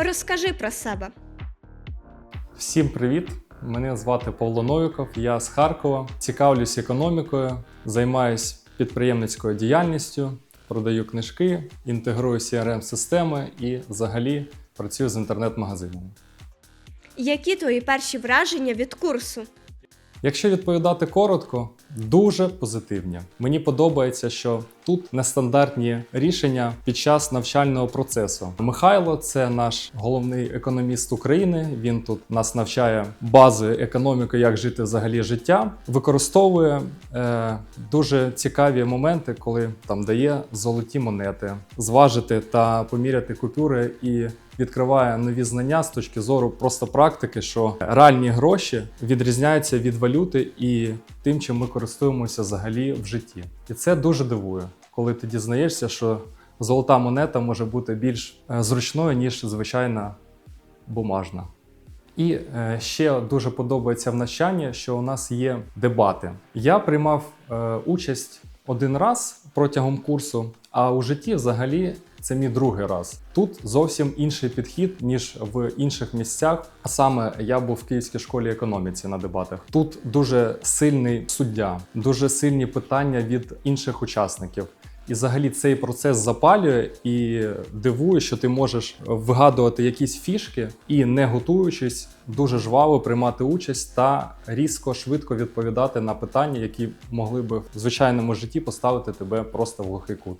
Розкажи про себе. Всім привіт! Мене звати Павло Новіков, я з Харкова. Цікавлюсь економікою, займаюся підприємницькою діяльністю, продаю книжки, інтегрую crm системи і взагалі працюю з інтернет-магазинами. Які твої перші враження від курсу? Якщо відповідати коротко, дуже позитивні. Мені подобається, що тут нестандартні рішення під час навчального процесу. Михайло це наш головний економіст України. Він тут нас навчає бази економіки, як жити взагалі життя. Використовує е, дуже цікаві моменти, коли там дає золоті монети, зважити та поміряти купюри і відкриває нові знання з точки зору просто практики, що реальні гроші відрізняються від валюти і тим, чим ми користуємося взагалі в житті. І це дуже дивує, коли ти дізнаєшся, що золота монета може бути більш е, зручною, ніж звичайна бумажна. І е, ще дуже подобається в навчанні, що у нас є дебати. Я приймав е, участь один раз протягом курсу, а у житті взагалі це мій другий раз. Тут зовсім інший підхід, ніж в інших місцях. А саме я був в Київській школі економіці на дебатах. Тут дуже сильний суддя, дуже сильні питання від інших учасників. І взагалі цей процес запалює і дивує, що ти можеш вигадувати якісь фішки і, не готуючись, дуже жваво приймати участь та різко швидко відповідати на питання, які могли би в звичайному житті поставити тебе просто в глухий кут.